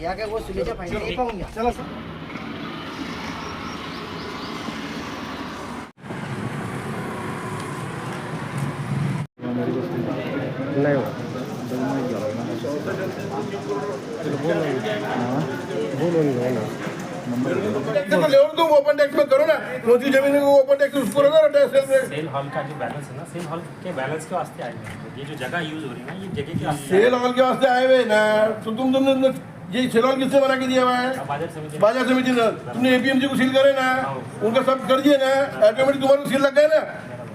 या काय वसुलीच्या फायदा हे पाहून घ्या. चला नाही हो. बोलून घेऊ ना. ओपन टैक्स में करो ना। मोदी ज़मीन को ओपन टैक्स उसको लगा ना टैक्स सेल हॉल का जो बैलेंस है ना सेल हॉल के बैलेंस के वास्ते आए हैं। ये जो जगह यूज़ हो रही है ना ये जगह के सेल हॉल के वास्ते आए हुए ना। तो तुम तुमने ये सेल हॉल किससे बना के दिया हुआ है? बाज़ार समिति ने। तुमने एपीएमसी को सील करे ना। उनका सब कर दिए ना। ऑटोमेटिक तुम्हारे सील लग गए ना।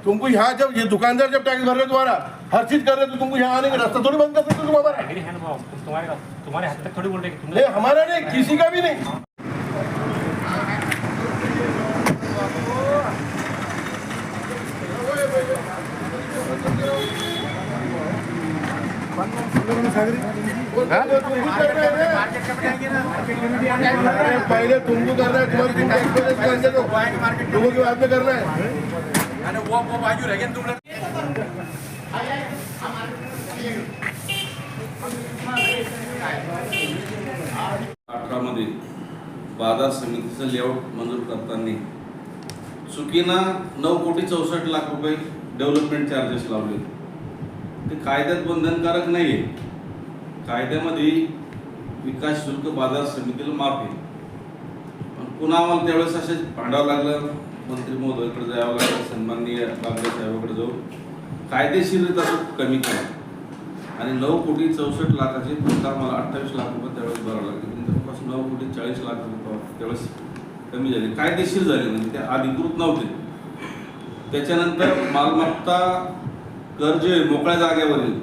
तुमको यहाँ जब ये दुकानदार जब टैक्स भर रहे तुम्हारा हर चीज़ कर रहे तो तुमको यहाँ आने का रास्ता थोड़ी बंद कर सकते हो तुम हमारा। है तुम्हारे तुम्हारे हद तक थोड़ी बोल रहे हमारा नहीं किसी का भी नहीं। पहले तुमको करना है तुम्हारी तुम टैक्स पे करने दो लोगों के बाद में करना है अठरामध्ये बाजार समितीचं लेआउट मंजूर करताना चुकीनं नऊ कोटी चौसष्ट लाख रुपये डेव्हलपमेंट चार्जेस लावले. ते कायद्यात बंधनकारक नाही आहे कायद्यामध्ये विकास शुल्क बाजार समितीला माफ आहे. पण पुन्हा आम्हाला त्यावेळेस असे भांडावं लागलं? मंत्री महोदयाकडे जावं लागलं सन्माननीय बागडे साहेबाकडे जाऊन. कायदेशीर कमी केला. आणि नऊ कोटी चौसष्ट लाखाचे फक्त आम्हाला अठ्ठावीस लाख रुपये त्यावेळेस भरावं लागले. जवळपास नऊ कोटी चाळीस लाख रुपये त्यावेळेस कमी झाले. कायदेशीर झाले. म्हणजे ते अधिकृत नव्हते. त्याच्यानंतर मालमत्ता कर्ज मोकळ्या जागेवरील.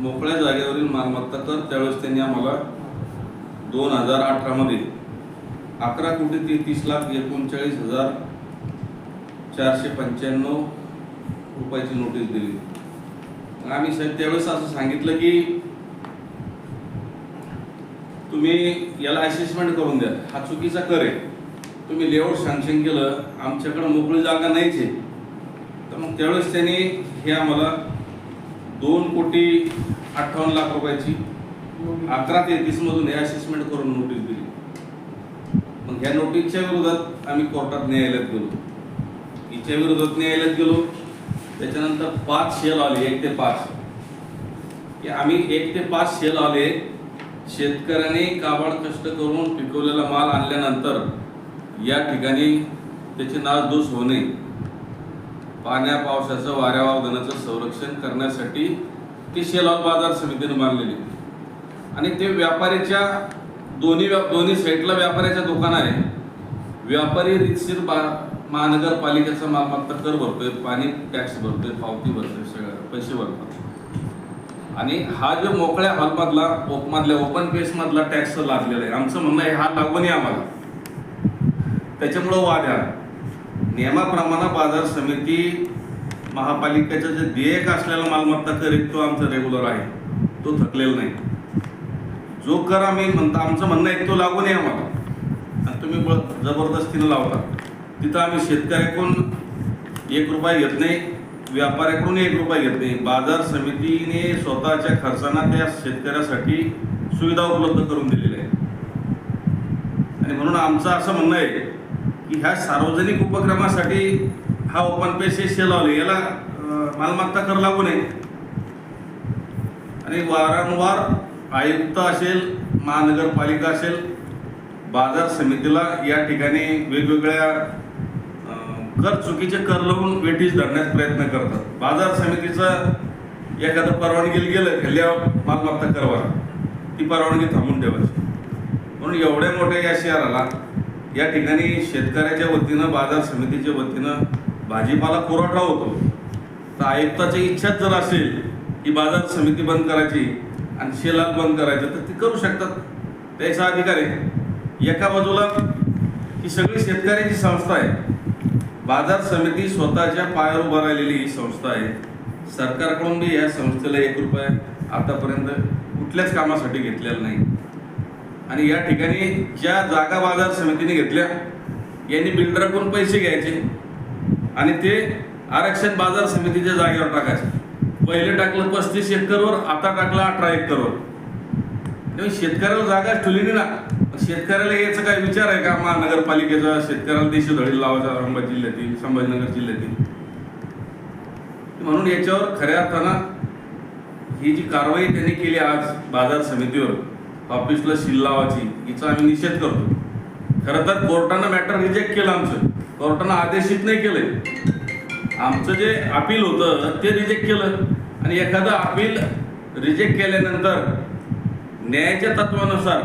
मोकळ्या जागेवरील मालमत्ता कर त्यावेळेस त्यांनी आम्हाला दोन हजार अठरामध्ये अकरा कोटी तेहतीस लाख एकोणचाळीस हजार चारशे पंच्याण्णव रुपयाची नोटीस दिली. आम्ही साहेब त्यावेळेस असं सांगितलं की तुम्ही याला असेसमेंट करून द्या. हा चुकीचा कर आहे. तुम्ही लेआउट सँक्शन केलं आमच्याकडं मोकळी जागा नाहीच आहे. तर मग त्यावेळेस त्यांनी हे आम्हाला दोन कोटी अठ्ठावन्न लाख रुपयाची अकरा तेहतीस मधून हे असेसमेंट करून नोटीस दिली. मग ह्या नोटीसच्या विरोधात आम्ही कोर्टात न्यायालयात गेलो. हिच्या विरोधात न्यायालयात गेलो. त्याच्यानंतर पाच शेल आले एक ते पाच. की आम्ही एक ते पाच शेल आले. शेतकऱ्याने काबाड कष्ट करून पिकवलेला माल आणल्यानंतर या ठिकाणी त्याचे नासधूस होणे पाण्या पावसाचं वाऱ्या संरक्षण करण्यासाठी ती शेलॉल बाजार समितीनं बांधलेली. आणि ते व्यापारीच्या दोन्ही व्या- दोन्ही साईडला व्यापाऱ्याच्या दुकान आहे. व्यापारी रितशीर बा महानगरपालिकेचा मालमत्ता कर भरतोय पाणी टॅक्स भरतोय पावती भरतोय सगळं पैसे भरतात. आणि हा जो मोकळ्या हॉलमधला ओपमधल्या ओपन पेसमधला टॅक्स लागलेला आहे. आमचं म्हणणं आहे हा लागू नये आम्हाला. त्याच्यामुळं वाद आहे. नियमाप्रमाणे बाजार समिती महापालिकेचं जे देयक असलेला मालमत्ता कर एक तो आमचा रेग्युलर आहे. तो थकलेला नाही. जो कर आम्ही म्हणता आमचं म्हणणं आहे तो लागू नये आम्हाला. आणि तुम्ही जबरदस्तीनं लावता. तिथं आम्ही शेतकऱ्याकडून एक रुपया घेत नाही व्यापाऱ्याकडून एक रुपया घेत नाही. बाजार समितीने स्वतःच्या खर्चानं त्या शेतकऱ्यासाठी सुविधा उपलब्ध करून दिलेल्या आहे आणि म्हणून आमचं असं म्हणणं आहे की ह्या सार्वजनिक उपक्रमासाठी हा ओपन पे हे सेल लावले याला मालमत्ता कर लागू नये. आणि वारंवार आयुक्त असेल महानगरपालिका असेल बाजार समितीला या ठिकाणी वेगवेगळ्या कर चुकीचे कर लावून वेटीस धरण्याचा प्रयत्न करतात. बाजार समितीचं एखादं परवानगी गेलं खाल्ल्यावर मालमत्ता करवा ती परवानगी थांबून ठेवायची. म्हणून एवढ्या मोठ्या या शहराला या ठिकाणी शेतकऱ्याच्या वतीनं बाजार समितीच्या वतीनं भाजीपाला पुरवठा होतो. तर आयुक्ताची इच्छाच जर असेल की बाजार समिती बंद करायची आणि शेलाल बंद करायचं तर ती करू शकतात. त्याचा अधिकार आहे. एका बाजूला ही सगळी शेतकऱ्याची संस्था आहे. बाजार समिती स्वतःच्या पायावर उभा राहिलेली ही संस्था आहे. सरकारकडून बी या संस्थेला एक रुपया आतापर्यंत कुठल्याच कामासाठी घेतलेला नाही. आणि या ठिकाणी ज्या जागा बाजार समितीने घेतल्या यांनी बिल्डरकडून पैसे घ्यायचे आणि ते आरक्षण बाजार समितीच्या जागेवर टाकायचे. पहिले टाकलं पस्तीस एकरवर आता टाकलं अठरा एकरवर. त्यामुळे शेतकऱ्याला जागा ठेवली ना शेतकऱ्याला याचा काय विचार आहे का? महानगरपालिकेचा शेतकऱ्याला देशी धडील लावायचा औरंगाबाद जिल्ह्यातील संभाजीनगर जिल्ह्यातील? म्हणून याच्यावर खऱ्या अर्थानं ही जी कारवाई त्यांनी केली आज बाजार समितीवर ऑफिसला शिल लावायची हिचा आम्ही निषेध करतो. खरं तर कोर्टानं मॅटर रिजेक्ट केलं आमचं. कोर्टानं आदेशित नाही केलं. आमचं जे अपील होतं ते रिजेक्ट केलं. आणि एखादं अपील रिजेक्ट केल्यानंतर न्यायाच्या तत्वानुसार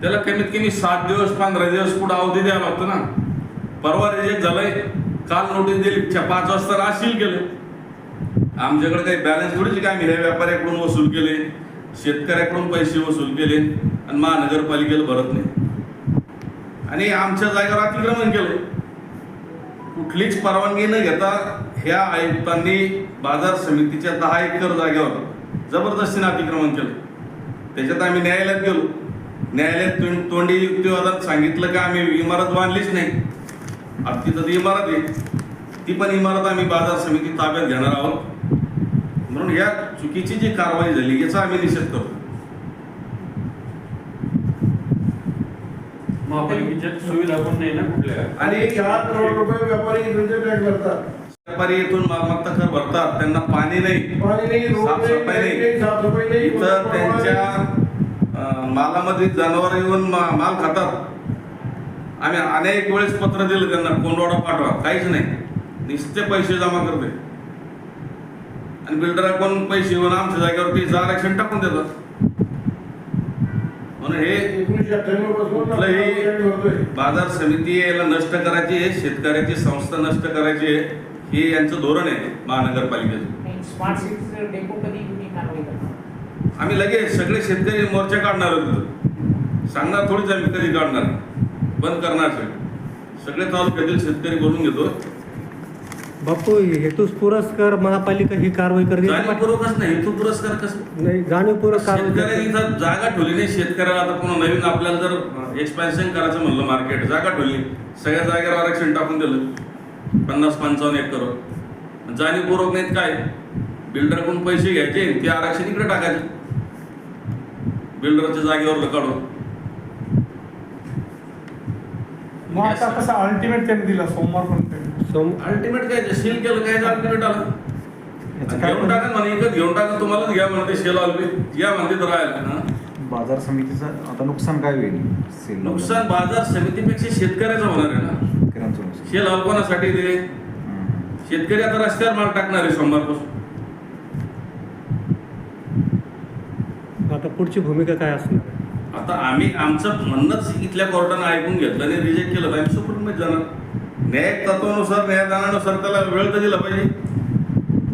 त्याला कमीत कमी सात दिवस पंधरा दिवस पुढे अवधी द्यावा लागतो ना. परवा रिजेक्ट झालंय काल नोटीस दिली पाच वाजता राशील केलं. आमच्याकडे काही बॅलन्स थोडीच काय आम्ही ह्या व्यापाऱ्याकडून वसूल केले. शेतकऱ्याकडून पैसे वसूल केले आणि महानगरपालिकेला भरत नाही. आणि आमच्या जागेवर अतिक्रमण केलं. कुठलीच परवानगी न घेता ह्या आयुक्तांनी बाजार समितीच्या दहा एकर जागेवर जबरदस्तीने अतिक्रमण केलं. त्याच्यात आम्ही न्यायालयात गेलो. न्यायालयात तोंड- तोंडी युक्तिवादात सांगितलं का आम्ही इमारत बांधलीच नाही. आता तिथं ती इमारत आहे. ती पण इमारत आम्ही बाजार समिती ताब्यात घेणार आहोत. म्हणून या चुकीची जी कारवाई झाली याचा आम्ही निषेध करतो. सुविधा पण नाही ना कुठल्या? आणि चार करोड रुपये व्यापारी इकडचे टॅक्स भरतात. व्यापारी इथून मालमत्ता कर भरतात त्यांना पाणी नाही पाणी नाही रोड साफसफाई नाही नाही. साफसफाई नाही इथं त्यांच्या अं, मालामध्ये जनावर येऊन मा- माल खातात. आम्ही अनेक वेळेस पत्र दिलं त्यांना कोंडवाडा पाठवा काहीच नाही. नुसते पैसे जमा करते. आणि बिल्डर कोण पैसे येऊन आमच्या जागेवरती आरक्षण टाकून देतात. म्हणून हे कुठलंही. बाजार समिती याला नष्ट करायची आहे शेतकऱ्याची संस्था नष्ट करायची आहे हे यांचं धोरण आहे महानगरपालिकेचं. आम्ही लगेच सगळे शेतकरी मोर्चा काढणार होतो सांगणार थोडीच आम्ही कधी काढणार. बंद करणार सगळे. सगळे तालुक्यातील शेतकरी बोलून घेतो. बापू हेतूस पुरस्कार महापालिका ही कारवाई करते. जाणीवपूर्वकच नाही हेतू पुरस्कार कसं? नाही जाणीवपूर्वक कारवाई शेतकऱ्यांनी जागा ठेवली नाही शेतकऱ्याला आता पुन्हा नवीन आपल्याला जर एक्सपान्शन करायचं म्हणलं मार्केट जागा ठेवली सगळ्या जागेवर आरक्षण टाकून दिलं. पन्नास पंचावन्न एक करोड. जाणीवपूर्वक नाहीत काय? बिल्डरकडून पैसे घ्यायचे ते आरक्षण इकडे टाकायचे. बिल्डरच्या जागेवर काढून. मग आता कसं अल्टिमेट त्यांनी दिला सोमवारपर्यंत सोम अल्टिमेट काय सील केलं काय अल्टिमेट आलं याचं काय घेऊन टाका म्हणे इकत घेऊन टाका तुम्हालाच घ्या म्हणते शेल आलं या म्हणते तर राहायला हा? बाजार समितीचं आता नुकसान काय होईल? सेल नुकसान बाजार समितीपेक्षा शेतकऱ्याचं होणार आहे ना. शेल अल्पनासाठी ते. शेतकरी आता रस्त्यावर माल टाकणार आहे सोमवारपासून आता पुढची भूमिका काय असणार? आता आम्ही आमचं म्हणणंच इथल्या कोर्टानं ऐकून घेतलं आणि रिजेक्ट केलं तर आम्ही सुप्रीम मध्ये जाणार न्याय तत्वानुसार न्यायदानानुसार त्याला वेळ तर दिला पाहिजे